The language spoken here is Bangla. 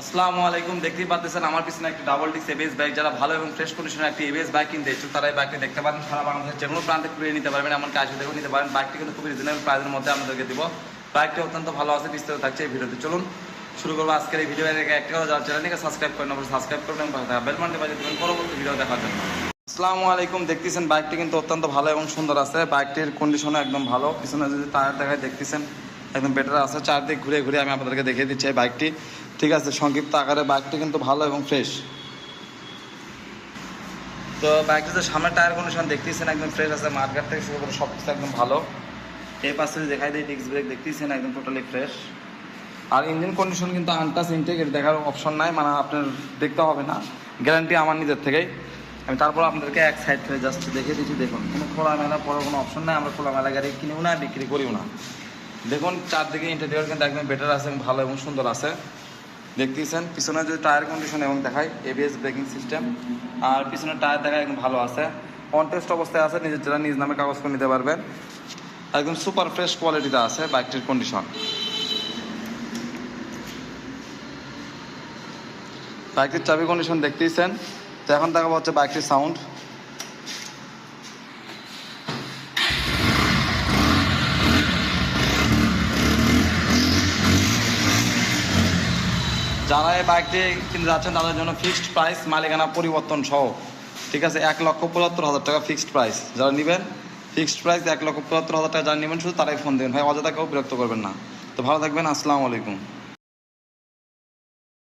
আসসালামু আলাইকুম, দেখতেই পাচ্ছেন আমার পিছনে একটি ডাবল ডিস্ক এবিএস বাইক যারা ভালো এবং ফ্রেশ কন্ডিশনের একটি এবিএস বাইক কিনতে ইচ্ছুক তারা এই বাইকটি দেখতে পারেন। সারা বাংলাদেশের যে কোনো প্রান্তে ঘুরে নিতে পারবেন, এমনকি আসে দেখেও নিতে পারেন। বাইকটি কিন্তু খুবই রিজনেবল প্রাইসের মধ্যে আপনাদেরকে দিব। বাইকটি অত্যন্ত ভালো আছে, বিস্তারিত থাকছে এই ভিডিওতে। চলুন শুরু করব আজকের এই ভিডিও একটা কথা যার চ্যানেলটিকে সাবস্ক্রাইব করেন, অবশ্যই সাবস্ক্রাইব করবেন। বেল বাটনটি বাজিয়ে দেবেন। পরবর্তী ভিডিও দেখার জন্য। আসসালামু আলাইকুম, দেখতেছেন বাইকটি কিন্তু অত্যন্ত ভালো এবং সুন্দর আছে। বাইকটির কন্ডিশনও একদম ভালো। পিছনে যদি টায়ার দেখায়, দেখতেছেন একদম বেটার আছে। চারদিক ঘুরে ঘুরে আমি আপনাদেরকে দেখিয়ে দিচ্ছি এই বাইকটি ঠিক আছে, সংক্ষিপ্ত আকারে বাইকটি কিন্তু ভালো এবং ফ্রেশ তো বাইকটিতে সামনের টায়ার কন্ডিশন দেখতেছেন, একদম ফ্রেশ আছে। মার্কেট থেকে শুরু করে সব কিছু একদম ভালো। এই পাশে দেখাই দিই ডিস্ক ব্রেক দেখতেছেন? একদম টোটালি ফ্রেশ আর ইঞ্জিন কন্ডিশন কিন্তু আনটাস ইনটেক এর দেখার অপশন নাই। মানে আপনার দেখতে হবে না। গ্যারান্টি আমার নিজের থেকেই। আমি তারপর আপনাদেরকে এক সাইড থেকে জাস্ট দেখে দিচ্ছি। দেখুন, কোনো খোলামেলা পড়ার কোনো অপশন নাই। আমরা খোলামেলা গাড়ি কিনেও না, বিক্রি করিও না। দেখুন, চারদিকে ইন্টেরিয়র কিন্তু একদম বেটার আছে এবং ভালো এবং সুন্দর আছে। দেখতেছেন, পিছনে যদি টায়ার কন্ডিশন এবং দেখায় এবিএস ব্রেকিং সিস্টেম আর পিছনে টায়ার দেখায় একদম ভালো আছে। কন্টেস্ট অবস্থায় আছে, নিজের জেলা নিজ নামে কাগজ করে নিতে পারবেন। একদম সুপার ফ্রেশ কোয়ালিটিতে আছে বাইকটির কন্ডিশন বাইকটির চাবি কন্ডিশন দেখতেইছেন তো এখন দেখাবো হচ্ছে বাইকটির সাউন্ড যারা এই বাইকটি কিনতে যাচ্ছেন, তাদের জন্য ফিক্সড প্রাইস মালিকানা পরিবর্তন সহ। ঠিক আছে? এক লক্ষ পঁচাত্তর হাজার টাকা ফিক্সড প্রাইস যারা নেবেন ফিক্সড প্রাইস এক লক্ষ পঁচাত্তর হাজার টাকা যারা নেবেন, শুধু তারাই ফোন দেবেন। ভাই, অযথা কেউ বিরক্ত করবেন না। তো ভালো থাকবেন, আসসালামু আলাইকুম।